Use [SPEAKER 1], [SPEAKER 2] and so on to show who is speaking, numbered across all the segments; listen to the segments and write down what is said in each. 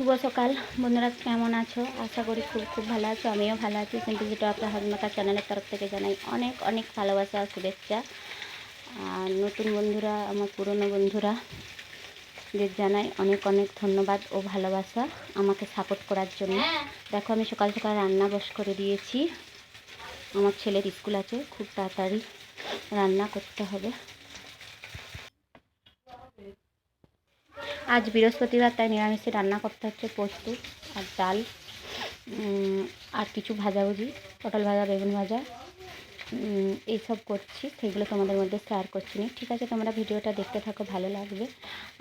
[SPEAKER 1] শুভ সকাল। বন্ধুরা, কেমন আছো? আশা করি খুব খুব ভালো আছো, আমিও ভালো আছি। সিম্পলিসিটি আপনার হাজমাকা চ্যানেলের তরফ থেকে জানাই অনেক অনেক ভালোবাসা শুভেচ্ছা। আর নতুন বন্ধুরা, আমার পুরনো বন্ধুরা, দের জানাই অনেক অনেক ধন্যবাদ ও ভালোবাসা আমাকে সাপোর্ট করার জন্য। দেখো, আমি সকাল সকাল রান্না বস করে দিয়েছি। আমার ছেলের স্কুল আছে, খুব তাড়াতাড়ি রান্না করতে হবে। আজ বৃহস্পতিবার, তাই নিরামিষে রান্না করতে হচ্ছে পোস্ত আর ডাল আর কিছু ভাজাভুজি, পটল ভাজা, বেগুন ভাজা এইসব করছি। সেগুলো তোমাদের মধ্যে শেয়ার করছি না। ঠিক আছে, তোমরা ভিডিওটা দেখতে থাকো, ভালো লাগবে।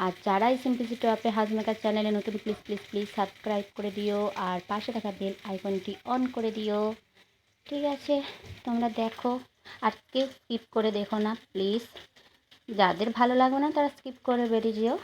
[SPEAKER 1] আর যারাই সিম্পলিসিটি অফে হাউস মেকার চ্যানেলে নতুন প্লিজ প্লিজ প্লিজ সাবস্ক্রাইব করে দিও। আর পাশে থাকা বেল আইকনটি অন করে দিও। ঠিক আছে, তোমরা দেখো। আর কেউ স্কিপ করে দেখো না প্লিজ যাদের ভালো লাগবে না, তারা স্কিপ করে বেরিয়ে যেও।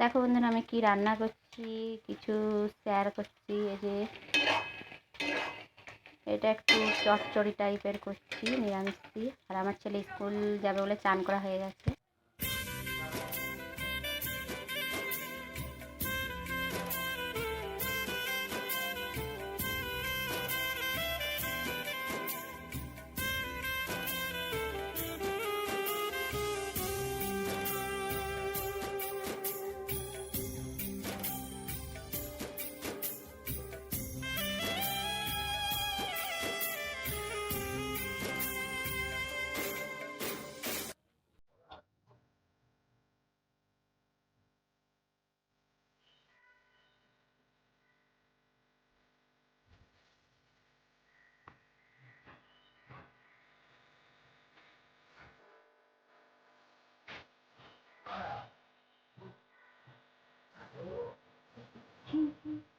[SPEAKER 1] দেখো বন্ধুরা আমি কি রান্না করছি, কিছু শেয়ার করছি, এই যে এটা একটু চচ্চড়ি টাইপের করছি, নিরামিষ আর আমার ছেলে স্কুল যাবে বলে চান করা হয়ে গেছে। Mm-hmm.